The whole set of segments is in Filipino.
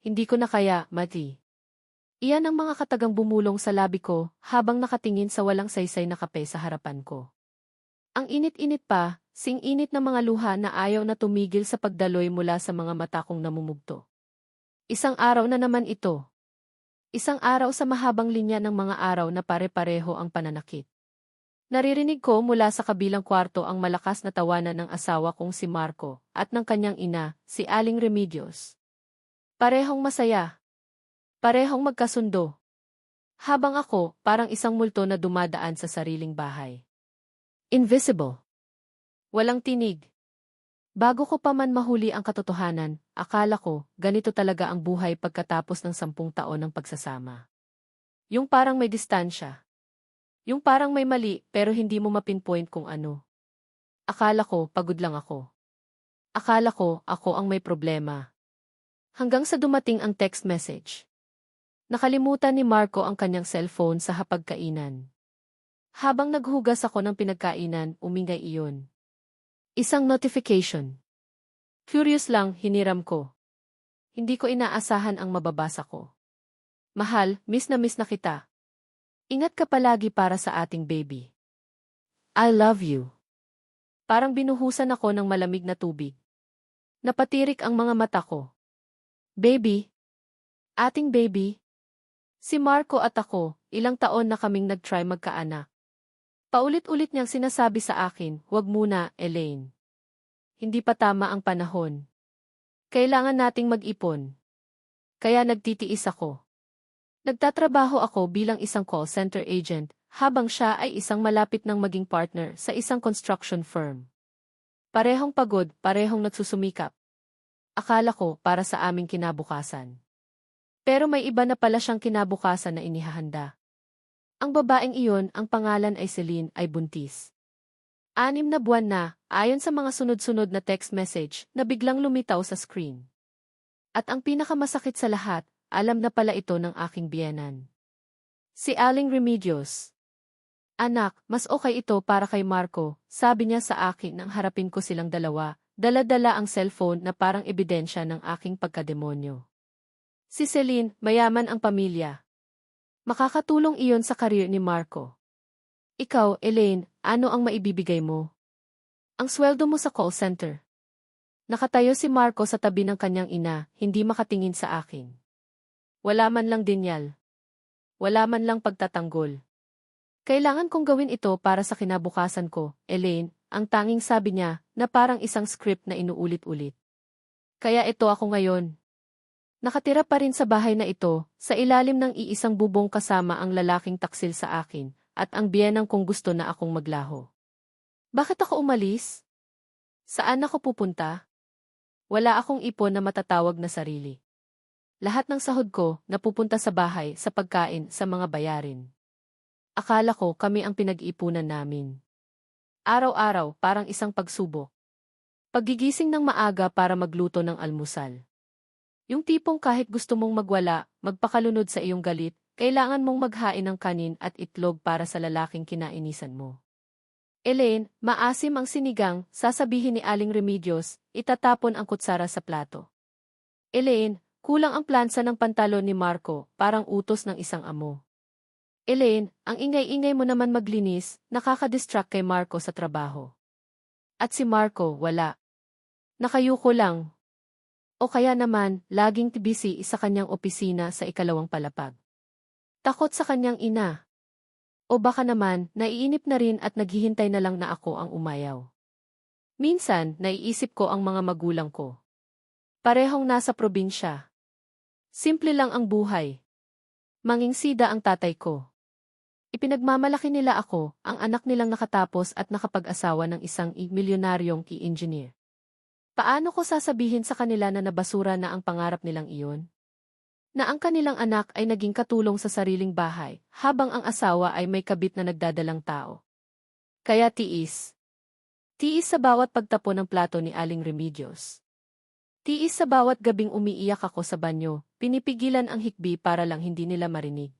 hindi ko na kaya, Mati. Iyan ang mga katagang bumulong sa labi ko habang nakatingin sa walang saysay na kape sa harapan ko. Ang init-init pa, sing-init na mga luha na ayaw na tumigil sa pagdaloy mula sa mga mata kong namumugto. Isang araw na naman ito. Isang araw sa mahabang linya ng mga araw na pare-pareho ang pananakit. Naririnig ko mula sa kabilang kwarto ang malakas na tawanan ng asawa kong si Marco at ng kanyang ina, si Aling Remedios. Parehong masaya. Parehong magkasundo. Habang ako, parang isang multo na dumadaan sa sariling bahay. Invisible. Walang tinig. Bago ko pa man mahuli ang katotohanan, akala ko, ganito talaga ang buhay pagkatapos ng sampung taon ng pagsasama. Yung parang may distansya. Yung parang may mali pero hindi mo mapinpoint kung ano. Akala ko, pagod lang ako. Akala ko, ako ang may problema. Hanggang sa dumating ang text message. Nakalimutan ni Marco ang kanyang cellphone sa hapagkainan. Habang naghugas ako ng pinagkainan, umingay iyon. Isang notification. Curious lang, hiniram ko. Hindi ko inaasahan ang mababasa ko. Mahal, miss na miss na kita. Ingat ka palagi para sa ating baby. I love you. Parang binuhusan ako ng malamig na tubig. Napatirik ang mga mata ko. Baby. Ating baby. Si Marco at ako, ilang taon na kaming nag-try magkaanak. Paulit-ulit niyang sinasabi sa akin, huwag muna, Elaine. Hindi pa tama ang panahon. Kailangan nating mag-ipon. Kaya nagtitiis ako. Nagtatrabaho ako bilang isang call center agent, habang siya ay isang malapit ng maging partner sa isang construction firm. Parehong pagod, parehong nagsusumikap. Akala ko para sa aming kinabukasan. Pero may iba na pala siyang kinabukasan na inihahanda. Ang babaeng iyon, ang pangalan ay Celine, ay buntis. Anim na buwan na, ayon sa mga sunod-sunod na text message na biglang lumitaw sa screen. At ang pinakamasakit sa lahat, alam na pala ito ng aking biyenan. Si Aling Remedios. Anak, mas okay ito para kay Marco, sabi niya sa akin nang harapin ko silang dalawa, dala-dala ang cellphone na parang ebidensya ng aking pagkademonyo. Si Celine, mayaman ang pamilya. Makakatulong iyon sa karir ni Marco. Ikaw, Elaine, ano ang maibibigay mo? Ang sweldo mo sa call center. Nakatayo si Marco sa tabi ng kanyang ina, hindi makatingin sa akin. Wala man lang dinyal. Wala man lang pagtatanggol. Kailangan kong gawin ito para sa kinabukasan ko, Elaine, ang tanging sabi niya, na parang isang script na inuulit-ulit. Kaya ito ako ngayon. Nakatira pa rin sa bahay na ito, sa ilalim ng iisang bubong kasama ang lalaking taksil sa akin, at ang biyenang kong gusto na akong maglaho. Bakit ako umalis? Saan ako pupunta? Wala akong ipon na matatawag na sarili. Lahat ng sahod ko napupunta sa bahay, sa pagkain, sa mga bayarin. Akala ko kami ang pinag-iipunan namin. Araw-araw parang isang pagsubok. Pagigising ng maaga para magluto ng almusal. Yung tipong kahit gusto mong magwala, magpakalunod sa iyong galit, kailangan mong maghain ng kanin at itlog para sa lalaking kinainisan mo. Elaine, maasim ang sinigang, sasabihin ni Aling Remedios, itatapon ang kutsara sa plato. Elaine, kulang ang plansa ng pantalon ni Marco, parang utos ng isang amo. Elaine, ang ingay-ingay mo naman maglinis, nakakadistract kay Marco sa trabaho. At si Marco, wala. Nakayuko lang, o kaya naman, laging busy sa kanyang opisina sa ikalawang palapag. Takot sa kanyang ina. O baka naman, naiinip na rin at naghihintay na lang na ako ang umayaw. Minsan, naiisip ko ang mga magulang ko. Parehong nasa probinsya. Simple lang ang buhay. Manging sida ang tatay ko. Ipinagmamalaki nila ako, ang anak nilang nakatapos at nakapag-asawa ng isang milyonaryong key-engineer. Paano ko sasabihin sa kanila na nabasura na ang pangarap nilang iyon? Na ang kanilang anak ay naging katulong sa sariling bahay, habang ang asawa ay may kabit na nagdadalang tao. Kaya tiis. Tiis sa bawat pagtapo ng plato ni Aling Remedios. Tiis sa bawat gabing umiiyak ako sa banyo, pinipigilan ang hikbi para lang hindi nila marinig.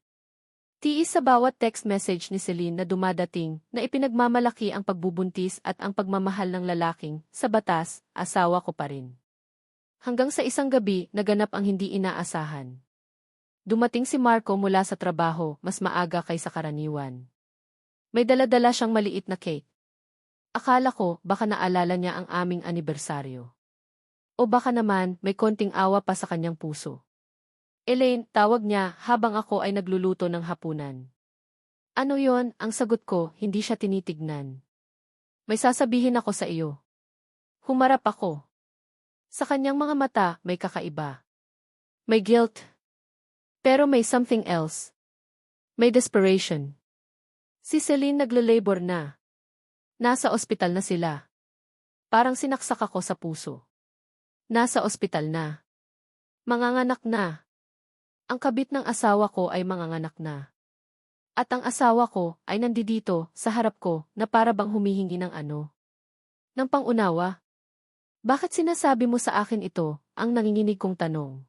Tiis sa bawat text message ni Celine na dumadating na ipinagmamalaki ang pagbubuntis at ang pagmamahal ng lalaking, sa batas, asawa ko pa rin. Hanggang sa isang gabi, naganap ang hindi inaasahan. Dumating si Marco mula sa trabaho, mas maaga kaysa karaniwan. May daladala siyang maliit na cake. Akala ko, baka naalala niya ang aming anibersaryo. O baka naman, may konting awa pa sa kanyang puso. Elaine, tawag niya habang ako ay nagluluto ng hapunan. Ano yon? Ang sagot ko, hindi siya tinitignan. May sasabihin ako sa iyo. Humarap ako. Sa kanyang mga mata, may kakaiba. May guilt. Pero may something else. May desperation. Si Celine nagle-labor na. Nasa ospital na sila. Parang sinaksak ako sa puso. Nasa ospital na. Manganganak na. Ang kabit ng asawa ko ay manganganak na. At ang asawa ko ay nandidito sa harap ko na para bang humihingi ng ano. Ng pangunawa. Bakit sinasabi mo sa akin ito, ang nanginginig kong tanong?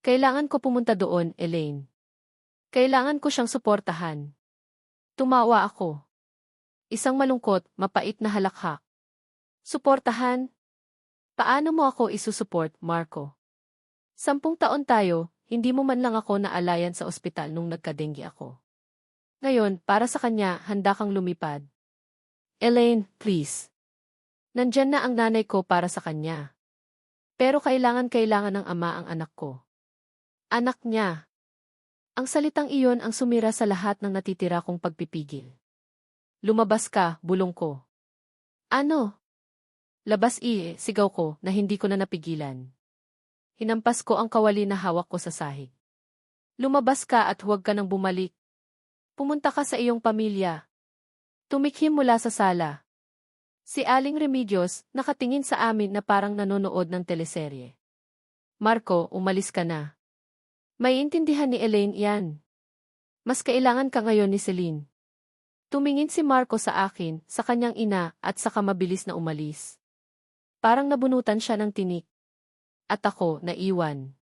Kailangan ko pumunta doon, Elaine. Kailangan ko siyang suportahan. Tumawa ako. Isang malungkot, mapait na halakhak. Suportahan? Paano mo ako isusuport, Marco? Sampung taon tayo, hindi mo man lang ako naalayan sa ospital nung nagkadenggi ako. Ngayon, para sa kanya, handa kang lumipad. Elaine, please. Nandyan na ang nanay ko para sa kanya. Pero kailangan-kailangan ng ama ang anak ko. Anak niya. Ang salitang iyon ang sumira sa lahat ng natitira kong pagpipigil. Lumabas ka, bulong ko. Ano? Labas iye, sigaw ko na hindi ko na napigilan. Hinampas ko ang kawali na hawak ko sa sahig. Lumabas ka at huwag ka nang bumalik. Pumunta ka sa iyong pamilya. Tumikhim mula sa sala. Si Aling Remedios, nakatingin sa amin na parang nanonood ng teleserye. Marco, umalis ka na. May intindihan ni Elaine yan. Mas kailangan ka ngayon ni Celine. Tumingin si Marco sa akin, sa kanyang ina, at saka mabilis na umalis. Parang nabunutan siya ng tinik. At ako, naiwan.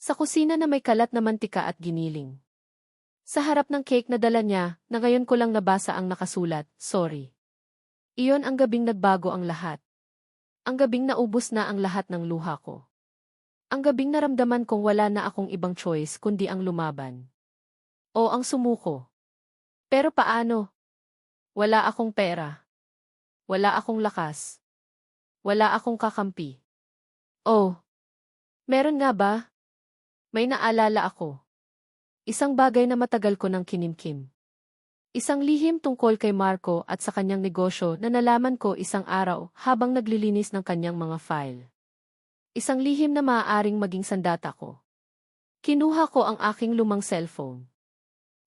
Sa kusina na may kalat na mantika at giniling. Sa harap ng cake na dala niya, na ngayon ko lang nabasa ang nakasulat, sorry. Iyon ang gabing nagbago ang lahat. Ang gabing naubos na ang lahat ng luha ko. Ang gabing naramdaman kong wala na akong ibang choice kundi ang lumaban. O ang sumuko. Pero paano? Wala akong pera. Wala akong lakas. Wala akong kakampi. Oh. Meron nga ba? May naalala ako. Isang bagay na matagal ko nang kinimkim. Isang lihim tungkol kay Marco at sa kanyang negosyo na nalaman ko isang araw habang naglilinis ng kanyang mga file. Isang lihim na maaaring maging sandata ko. Kinuha ko ang aking lumang cellphone.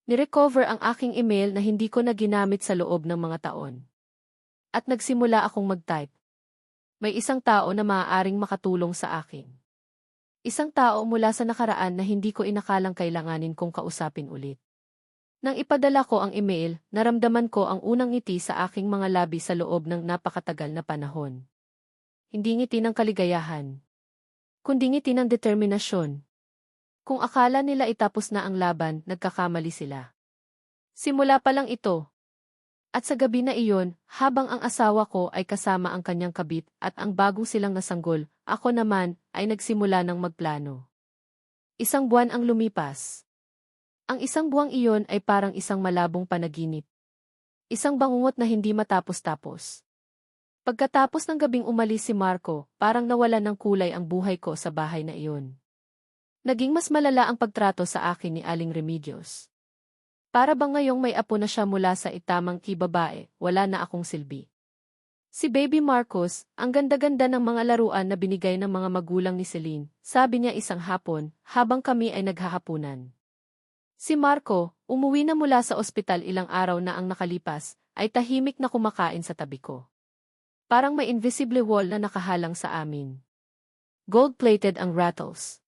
Nirecover ang aking email na hindi ko na ginamit sa loob ng mga taon. At nagsimula akong mag-type. May isang tao na maaaring makatulong sa akin. Isang tao mula sa nakaraan na hindi ko inakalang kailanganin kong kausapin ulit. Nang ipadala ko ang email, naramdaman ko ang unang ngiti sa aking mga labi sa loob ng napakatagal na panahon. Hindi ngiti ng kaligayahan. Kundi ngiti ng determinasyon. Kung akala nila itapos na ang laban, nagkakamali sila. Simula pa lang ito. At sa gabi na iyon, habang ang asawa ko ay kasama ang kanyang kabit at ang bagong silang nasanggol, ako naman ay nagsimula ng magplano. Isang buwan ang lumipas. Ang isang buwang iyon ay parang isang malabong panaginip. Isang bangungot na hindi matapos-tapos. Pagkatapos ng gabing umalis si Marco, parang nawala ng kulay ang buhay ko sa bahay na iyon. Naging mas malala ang pagtrato sa akin ni Aling Remedios. Para bang ngayong may apo na siya mula sa itamang kibabae, wala na akong silbi. Si Baby Marcos, ang ganda-ganda ng mga laruan na binigay ng mga magulang ni Celine, sabi niya isang hapon, habang kami ay naghahapunan. Si Marco, umuwi na mula sa ospital ilang araw na ang nakalipas, ay tahimik na kumakain sa tabi ko. Parang may invisible wall na nakahalang sa amin. Gold-plated ang rattles.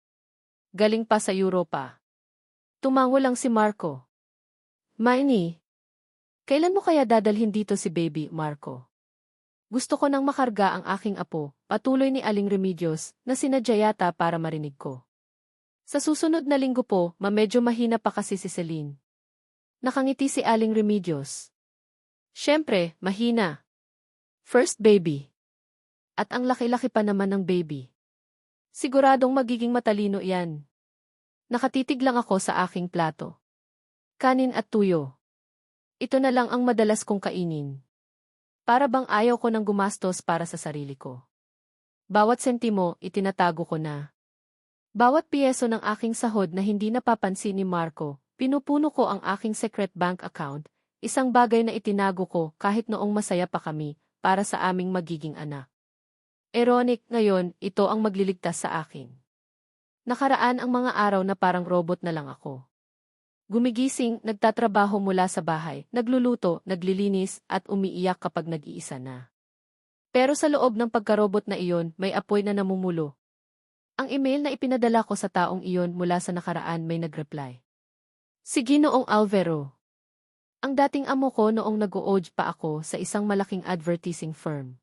Galing pa sa Europa. Tumango lang si Marco. Maini, kailan mo kaya dadalhin dito si baby, Marco? Gusto ko nang makarga ang aking apo, patuloy ni Aling Remedios, na sinadya yata para marinig ko. Sa susunod na linggo po, mamedyo mahina pa kasi si Celine. Nakangiti si Aling Remedios. Siyempre, mahina. First baby. At ang laki-laki pa naman ng baby. Siguradong magiging matalino yan. Nakatitig lang ako sa aking plato. Kanin at tuyo. Ito na lang ang madalas kong kainin. Para bang ayaw ko ng gumastos para sa sarili ko. Bawat sentimo, itinatago ko na. Bawat piyeso ng aking sahod na hindi napapansin ni Marco, pinupuno ko ang aking secret bank account, isang bagay na itinago ko kahit noong masaya pa kami, para sa aming magiging anak. Ironic, ngayon, ito ang magliligtas sa akin. Nakaraan ang mga araw na parang robot na lang ako. Gumigising, nagtatrabaho mula sa bahay, nagluluto, naglilinis, at umiiyak kapag nag-iisa na. Pero sa loob ng pagkarobot na iyon, may apoy na namumulo. Ang email na ipinadala ko sa taong iyon mula sa nakaraan may nagreply. Si Ginoong Alvero. Ang dating amo ko noong nag-o pa ako sa isang malaking advertising firm.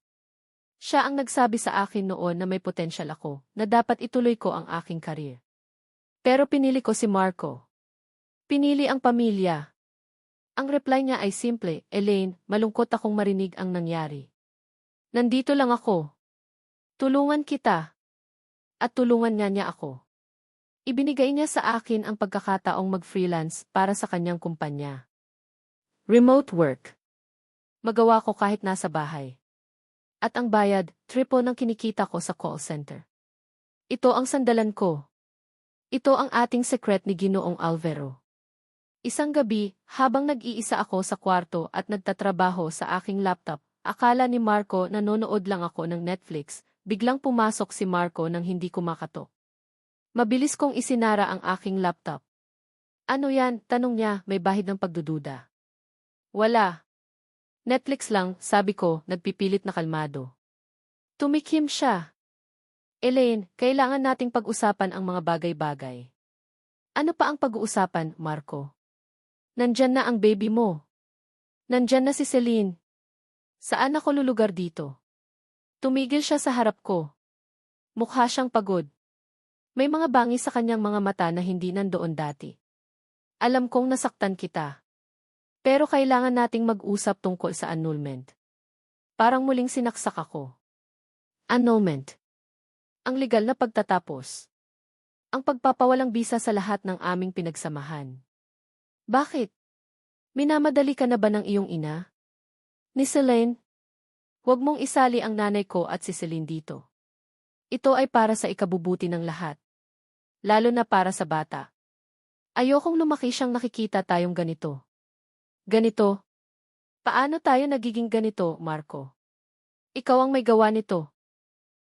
Siya ang nagsabi sa akin noon na may potensyal ako, na dapat ituloy ko ang aking karir. Pero pinili ko si Marco. Pinili ang pamilya. Ang reply niya ay simple, Elaine, malungkot akong marinig ang nangyari. Nandito lang ako. Tulungan kita. At tulungan nga niya ako. Ibinigay niya sa akin ang pagkakataong mag-freelance para sa kanyang kumpanya. Remote work. Magawa ko kahit nasa bahay. At ang bayad, triple ng kinikita ko sa call center. Ito ang sandalan ko. Ito ang ating sekret ni Ginoong Alvero. Isang gabi, habang nag-iisa ako sa kwarto at nagtatrabaho sa aking laptop, akala ni Marco na nanonood lang ako ng Netflix, biglang pumasok si Marco nang hindi kumakatok. Mabilis kong isinara ang aking laptop. Ano yan? Tanong niya, may bahid ng pagdududa. Wala, Netflix lang, sabi ko, nagpipilit na kalmado. Tumikim siya. Elaine, kailangan nating pag-usapan ang mga bagay-bagay. Ano pa ang pag-uusapan, Marco? Nandyan na ang baby mo. Nandyan na si Celine. Saan ako lulugar dito? Tumigil siya sa harap ko. Mukha siyang pagod. May mga bangi sa kanyang mga mata na hindi nandoon dati. Alam kong nasaktan kita. Pero kailangan nating mag-usap tungkol sa annulment. Parang muling sinaksak ako. Annulment. Ang legal na pagtatapos. Ang pagpapawalang bisa sa lahat ng aming pinagsamahan. Bakit? Minamadali ka na ba ng iyong ina? Ni Celine? Huwag mong isali ang nanay ko at si Celine dito. Ito ay para sa ikabubuti ng lahat. Lalo na para sa bata. Ayokong lumaki siyang nakikita tayong ganito. Ganito. Paano tayo nagiging ganito, Marco? Ikaw ang may gawa nito.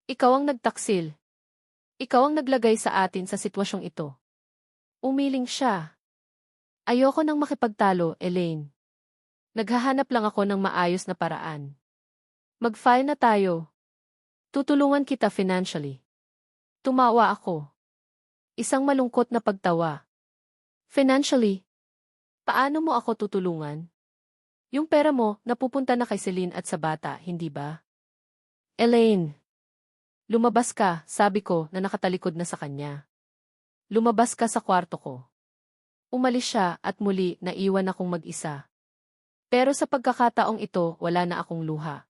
Ikaw ang nagtaksil. Ikaw ang naglagay sa atin sa sitwasyong ito. Umiling siya. Ayoko nang makipagtalo, Elaine. Naghahanap lang ako ng maayos na paraan. Mag-file na tayo. Tutulungan kita financially. Tumawa ako. Isang malungkot na pagtawa. Financially, Paano mo ako tutulungan? Yung pera mo, napupunta na kay Celine at sa bata, hindi ba? Elaine. Lumabas ka, sabi ko na nakatalikod na sa kanya. Lumabas ka sa kwarto ko. Umalis siya at muli naiwan akong mag-isa. Pero sa pagkakataong ito, wala na akong luha.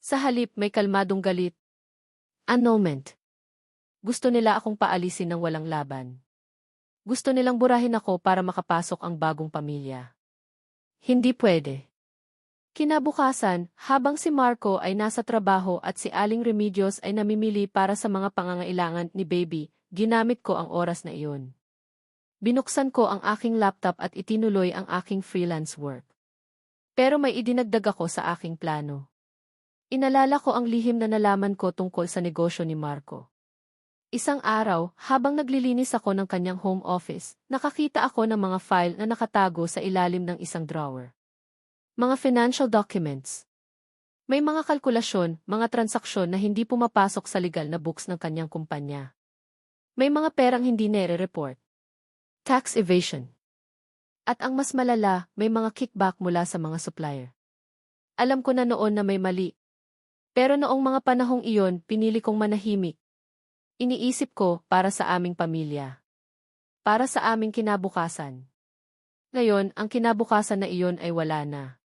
Sa halip may kalmadong galit. Annulment. Gusto nila akong paalisin ng walang laban. Gusto nilang burahin ako para makapasok ang bagong pamilya. Hindi pwede. Kinabukasan, habang si Marco ay nasa trabaho at si Aling Remedios ay namimili para sa mga pangangailangan ni Baby, ginamit ko ang oras na iyon. Binuksan ko ang aking laptop at itinuloy ang aking freelance work. Pero may idinagdag ako sa aking plano. Inalala ko ang lihim na nalaman ko tungkol sa negosyo ni Marco. Isang araw, habang naglilinis ako ng kanyang home office, nakakita ako ng mga file na nakatago sa ilalim ng isang drawer. Mga financial documents. May mga kalkulasyon, mga transaksyon na hindi pumapasok sa legal na books ng kanyang kumpanya. May mga perang hindi nere-report. Tax evasion. At ang mas malala, may mga kickback mula sa mga supplier. Alam ko na noon na may mali. Pero noong mga panahong iyon, pinili kong manahimik, Iniisip ko para sa aming pamilya. Para sa aming kinabukasan. Ngayon, ang kinabukasan na iyon ay wala na.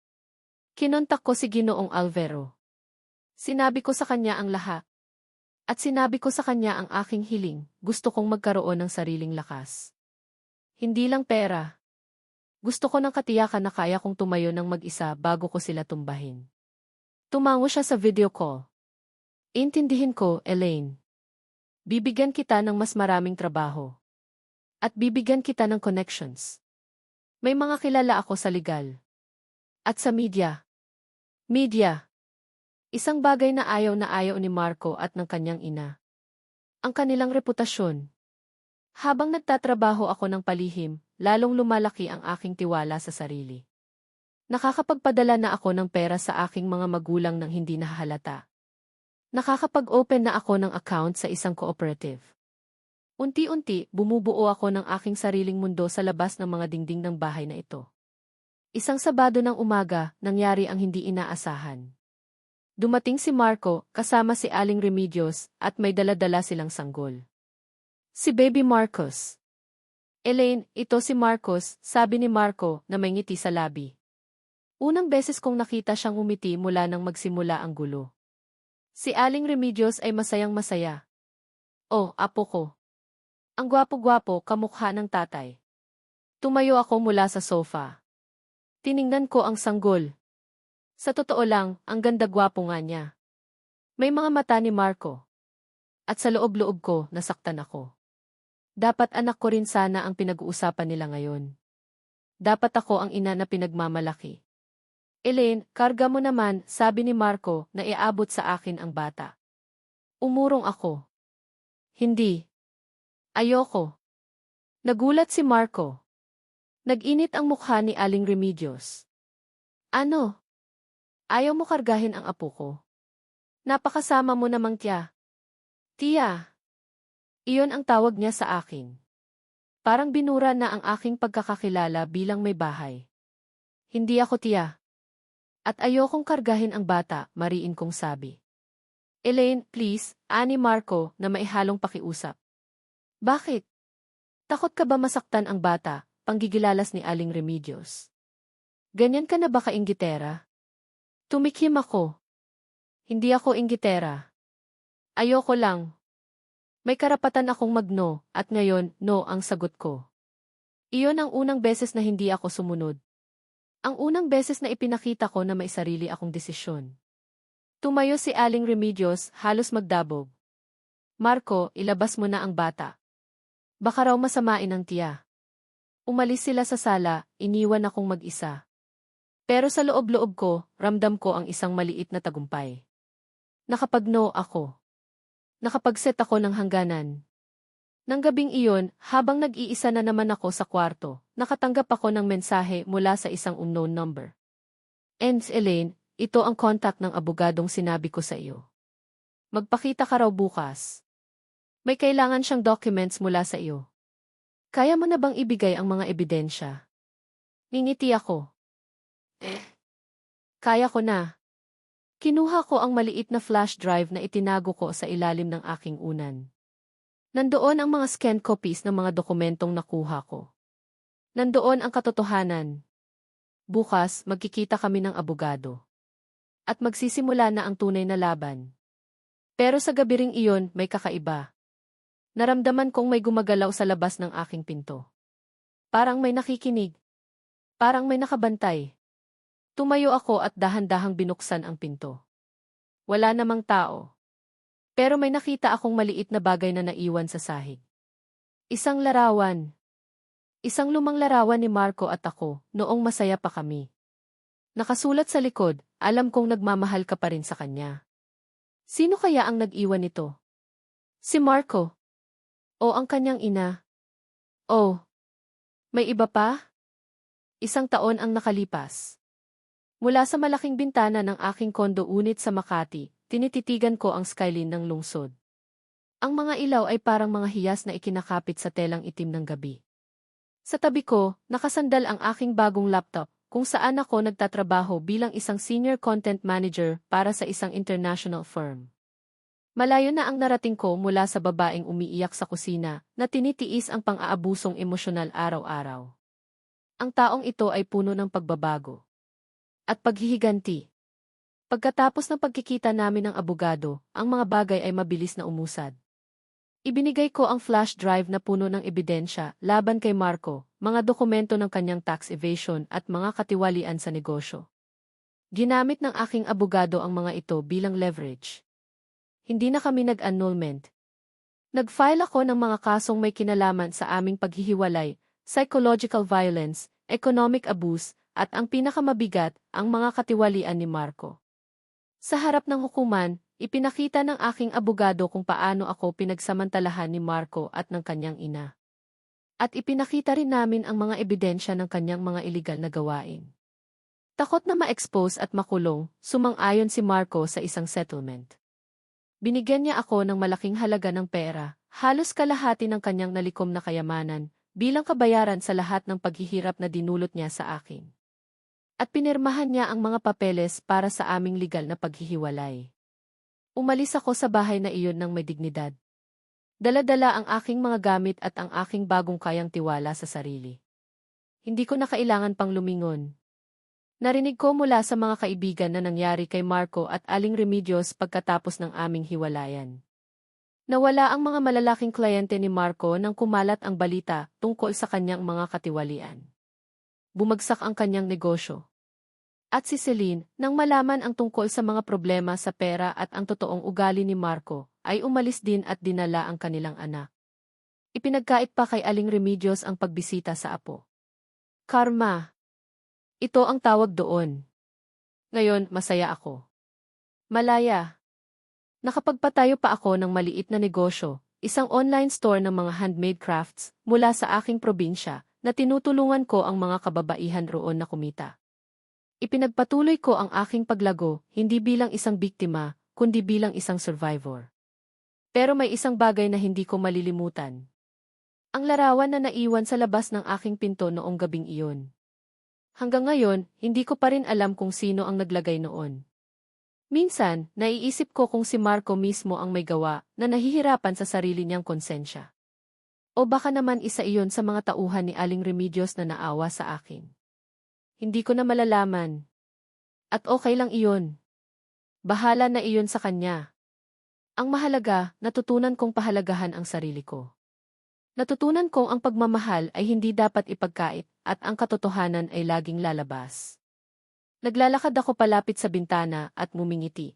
Kinontak ko si Ginoong Alvero. Sinabi ko sa kanya ang lahat. At sinabi ko sa kanya ang aking hiling, gusto kong magkaroon ng sariling lakas. Hindi lang pera. Gusto ko ng katiyakan na kaya kong tumayo ng mag-isa bago ko sila tumbahin. Tumango siya sa video call. Intindihin ko, Elaine. Bibigyan kita ng mas maraming trabaho. At bibigyan kita ng connections. May mga kilala ako sa legal. At sa media. Media. Isang bagay na ayaw na ayaw ni Marco at ng kanyang ina. Ang kanilang reputasyon. Habang nagtatrabaho ako ng palihim, lalong lumalaki ang aking tiwala sa sarili. Nakakapagpadala na ako ng pera sa aking mga magulang nang hindi nahahalata. Nakakapag-open na ako ng account sa isang cooperative. Unti-unti, bumubuo ako ng aking sariling mundo sa labas ng mga dingding ng bahay na ito. Isang Sabado ng umaga, nangyari ang hindi inaasahan. Dumating si Marco, kasama si Aling Remedios, at may daladala silang sanggol. Si Baby Marcos. Elaine, ito si Marcos, sabi ni Marco na may ngiti sa labi. Unang beses kong nakita siyang umiti mula nang magsimula ang gulo. Si Aling Remedios ay masayang masaya. Oh, apo ko. Ang gwapo-gwapo kamukha ng tatay. Tumayo ako mula sa sofa. Tiningnan ko ang sanggol. Sa totoo lang, ang ganda-gwapo nga niya. May mga mata ni Marco. At sa loob-loob ko, nasaktan ako. Dapat anak ko rin sana ang pinag-uusapan nila ngayon. Dapat ako ang ina na pinagmamalaki. Elaine, karga mo naman, sabi ni Marco na iabot sa akin ang bata. Umurong ako. Hindi. Ayoko. Nagulat si Marco. Nag-init ang mukha ni Aling Remedios. Ano? Ayaw mo kargahin ang apo ko. Napakasama mo namang tiya. Tia. Iyon ang tawag niya sa akin. Parang binura na ang aking pagkakakilala bilang may bahay. Hindi ako tiya. At ayokong kargahin ang bata, mariin kong sabi. Elaine, please, ani Marco, na maihalong pakiusap. Bakit? Takot ka ba masaktan ang bata, panggigilalas ni Aling Remedios? Ganyan ka na ba kainggitera? Tumikim ako. Hindi ako inggitera. Ayoko lang. May karapatan akong magno, at ngayon, no ang sagot ko. Iyon ang unang beses na hindi ako sumunod. Ang unang beses na ipinakita ko na may sarili akong desisyon. Tumayo si Aling Remedios, halos magdabog. Marco, ilabas mo na ang bata. Baka raw masamain ang tiya. Umalis sila sa sala, iniwan akong mag-isa. Pero sa loob-loob ko, ramdam ko ang isang maliit na tagumpay. Nakapag-no ako. Nakapag-set ako ng hangganan. Nang gabing iyon, habang nag-iisa na naman ako sa kwarto, nakatanggap ako ng mensahe mula sa isang unknown number. Ends Elaine, ito ang contact ng abogadong sinabi ko sa iyo. Magpakita ka raw bukas. May kailangan siyang documents mula sa iyo. Kaya mo na bang ibigay ang mga ebidensya? Ningiti ako. Eh. Kaya ko na. Kinuha ko ang maliit na flash drive na itinago ko sa ilalim ng aking unan. Nandoon ang mga scan copies ng mga dokumentong nakuha ko. Nandoon ang katotohanan. Bukas, magkikita kami ng abogado. At magsisimula na ang tunay na laban. Pero sa gabi ring iyon, may kakaiba. Naramdaman kong may gumagalaw sa labas ng aking pinto. Parang may nakikinig. Parang may nakabantay. Tumayo ako at dahan-dahang binuksan ang pinto. Wala namang tao. Pero may nakita akong maliit na bagay na naiwan sa sahig. Isang larawan. Isang lumang larawan ni Marco at ako, noong masaya pa kami. Nakasulat sa likod, alam kong nagmamahal ka pa rin sa kanya. Sino kaya ang nag-iwan nito? Si Marco. O ang kanyang ina. Oh. May iba pa? Isang taon ang nakalipas. Mula sa malaking bintana ng aking kondo unit sa Makati, tinititigan ko ang skyline ng lungsod. Ang mga ilaw ay parang mga hiyas na ikinakapit sa telang itim ng gabi. Sa tabi ko, nakasandal ang aking bagong laptop, kung saan ako nagtatrabaho bilang isang senior content manager para sa isang international firm. Malayo na ang narating ko mula sa babaeng umiiyak sa kusina na tinitiis ang pang-aabusong emosyonal araw-araw. Ang taong ito ay puno ng pagbabago at paghihiganti. Pagkatapos ng pagkikita namin ng abogado, ang mga bagay ay mabilis na umusad. Ibinigay ko ang flash drive na puno ng ebidensya laban kay Marco, mga dokumento ng kanyang tax evasion at mga katiwalian sa negosyo. Ginamit ng aking abogado ang mga ito bilang leverage. Hindi na kami nag-annulment. Nag-file ako ng mga kasong may kinalaman sa aming paghihiwalay, psychological violence, economic abuse, at ang pinakamabigat, ang mga katiwalian ni Marco. Sa harap ng hukuman, ipinakita ng aking abogado kung paano ako pinagsamantalahan ni Marco at ng kanyang ina. At ipinakita rin namin ang mga ebidensya ng kanyang mga iligal na gawain. Takot na ma-expose at makulong, sumang-ayon si Marco sa isang settlement. Binigyan niya ako ng malaking halaga ng pera, halos kalahati ng kanyang nalikom na kayamanan, bilang kabayaran sa lahat ng paghihirap na dinulot niya sa akin. At pinirmahan niya ang mga papeles para sa aming legal na paghihiwalay. Umalis ako sa bahay na iyon ng may dignidad. Dala-dala ang aking mga gamit at ang aking bagong kayang tiwala sa sarili. Hindi ko na kailangan pang lumingon. Narinig ko mula sa mga kaibigan na nangyari kay Marco at Aling Remedios pagkatapos ng aming hiwalayan. Nawala ang mga malalaking kliyente ni Marco nang kumalat ang balita tungkol sa kanyang mga katiwalian bumagsak ang kanyang negosyo. At si Celine, nang malaman ang tungkol sa mga problema sa pera at ang totoong ugali ni Marco, ay umalis din at dinala ang kanilang anak. Ipinagkait pa kay Aling Remedios ang pagbisita sa apo. Karma. Ito ang tawag doon. Ngayon, masaya ako. Malaya. Nakapagpatayo pa ako ng maliit na negosyo, isang online store ng mga handmade crafts mula sa aking probinsya, na tinutulungan ko ang mga kababaihan roon na kumita. Ipinagpatuloy ko ang aking paglago, hindi bilang isang biktima, kundi bilang isang survivor. Pero may isang bagay na hindi ko malilimutan. Ang larawan na naiwan sa labas ng aking pinto noong gabing iyon. Hanggang ngayon, hindi ko pa rin alam kung sino ang naglagay noon. Minsan, naiisip ko kung si Marco mismo ang may gawa na nahihirapan sa sarili niyang konsensya. O baka naman isa iyon sa mga tauhan ni Aling Remedios na naawa sa akin. Hindi ko na malalaman. At okay lang iyon. Bahala na iyon sa kanya. Ang mahalaga, natutunan kong pahalagahan ang sarili ko. Natutunan kong ang pagmamahal ay hindi dapat ipagkait at ang katotohanan ay laging lalabas. Naglalakad ako palapit sa bintana at ngumingiti.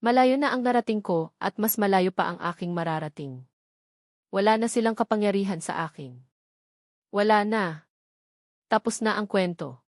Malayo na ang narating ko at mas malayo pa ang aking mararating. Wala na silang kapangyarihan sa akin. Wala na. Tapos na ang kwento.